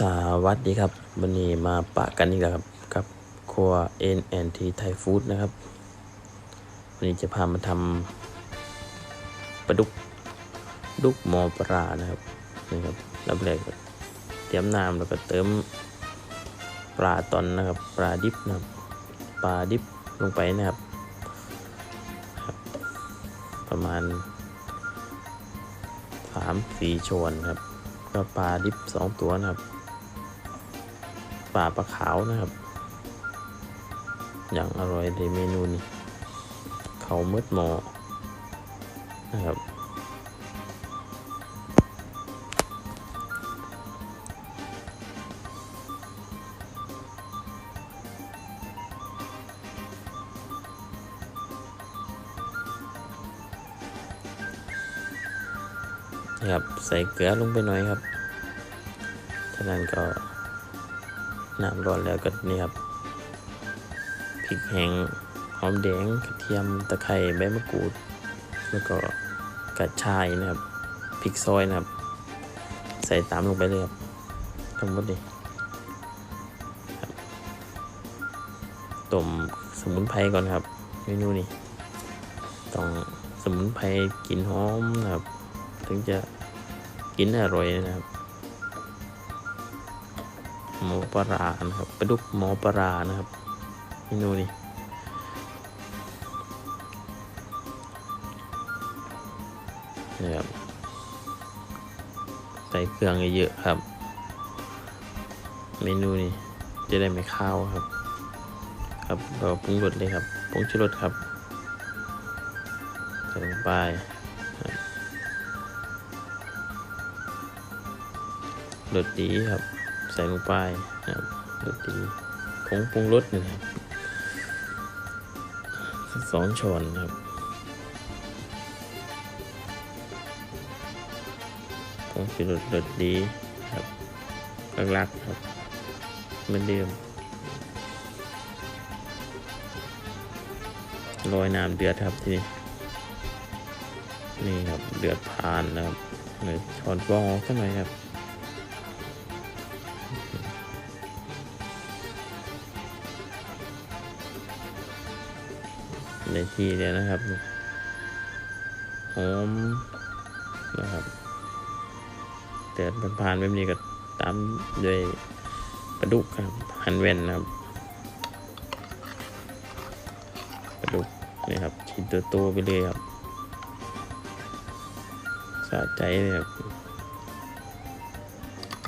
สวัสดีครับวันนี้มาปะกันอีกแล้วครับกับครัว NNT Thai Food นะครับ วันนี้จะพามาทำปลาดุกดุกหมอปลานะครับนี่ครับรับแรกก็เตรียมน้ำแล้วก็เติมปลาตอนนะครับ ปลาดิบนะครับปลาดิบลงไปนะครับครับประมาณสามสี่ชวนครับก็ปลาดิบสองตัวนะครับ ปลาปลาขาวนะครับ อย่างอร่อยเลยเมนูนี้เขามืดหมอนะครับนะครับใส่เกลือลงไปหน่อยครับจานั้นก็ น้ำร้อนแล้วก็นี่ครับพริกแห้งหอมแดงกระเทียมตะไคร้ใบมะกรูด แล้วก็กระชายนะครับพริกซอยนะครับ ใส่ตามลงไปเลยครับทั้งหมดเลยต้มสมุนไพรก่อนครับเมนูนี้ต้องสมุนไพรกลิ่นหอมนะครับ ถึงจะกินอร่อยนะครับ หมูปลานะครับปลาดุกหมูปลานะครับเมนูนี้นี่ครับใส่เครื่องเยอะๆครับ เมนูนี้จะได้ไม่ข้าวครับ ครับเราปรุงรสเลยครับผงชูรสครับใส่ลงไปรสดีครับ ใส่ลงไปนะครับรสดีผงปรุงรสนี่ครับสองช้อนครับผงชูรสรสดีครับลักๆครับเหมือนเดิมโรยน้ำเดือดครับทีนี้นี่ครับเดือดผ่านนะครับเลยช้อนฟองออกสักหน่อยครับ ในที่เดียนะครับหอมนะครับแต่ผ่านๆแบบนี้ก็ตามด้วยปลาดุกครับหันแว่นนะครับปลาดุกนี่ครับชิ้นโตๆไปเลยครับสะใจเลยครับ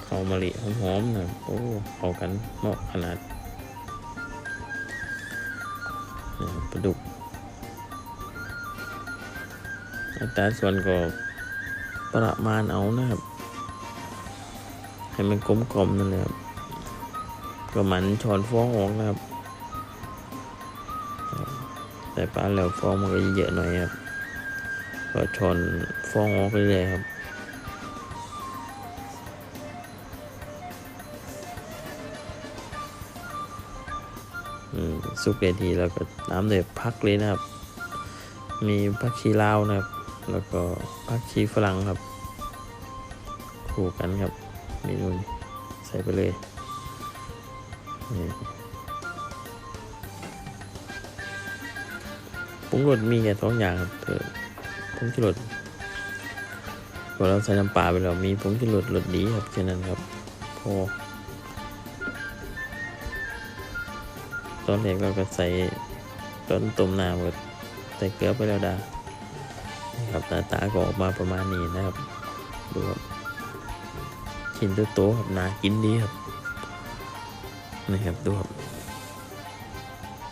ข้าวมะลิหอมๆนะครับโอ้เข้ากันเหมาะขนาดนี่ครับปลาดุก อัตราส่วนก็ประมาณเอานะครับ ให้มันกลมกลมนั่นแหละครับก็มันช้อนฟองออกนะครับใส่ปลาแล้วฟองมันก็เยอะหน่อยครับก็ช้อนฟองออกไปเลยครับอืมสุกเลยทีแล้วก็น้ำเดือดพักเลยนะครับ มีผักชีลาวนะครับ แล้วก็ผักชีฝรั่งครับ คู่กันครับเมนูนี้ใส่ไปเลยนี่ปรุงรสมีแค่สองอย่างครับเออผงชูรสพอเราใส่น้ำปลาไปแล้วมีผงชูรสรสดีครับแค่นั้นครับพอตอนแรกเราก็ใส่ตอนต้มน้ำก็ใส่เกลือไปแล้วดา ครับหน้าตาก็ออกมาประมาณนี้นะครับดูครับชิ้นโตๆครับนากินดีครับนี่ครับดูครับ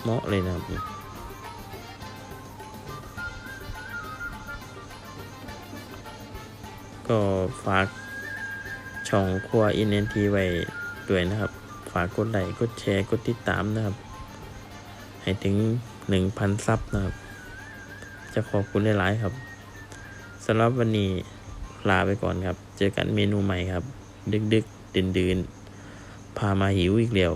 เหมาะเลยนะครับก็ฝากช่องครัวอินเอนทีไว้ด้วยนะครับ ฝากกดไลค์กดแชร์กดติดตามนะครับ ให้ถึงหนึ่งพันซับนะครับ จะขอบคุณหลาย ๆ ครับ สำหรับวันนี้ลาไปก่อนครับ เจอกันเมนูใหม่ครับ ดึกๆดื่นๆพามาหิวอีกแล้ว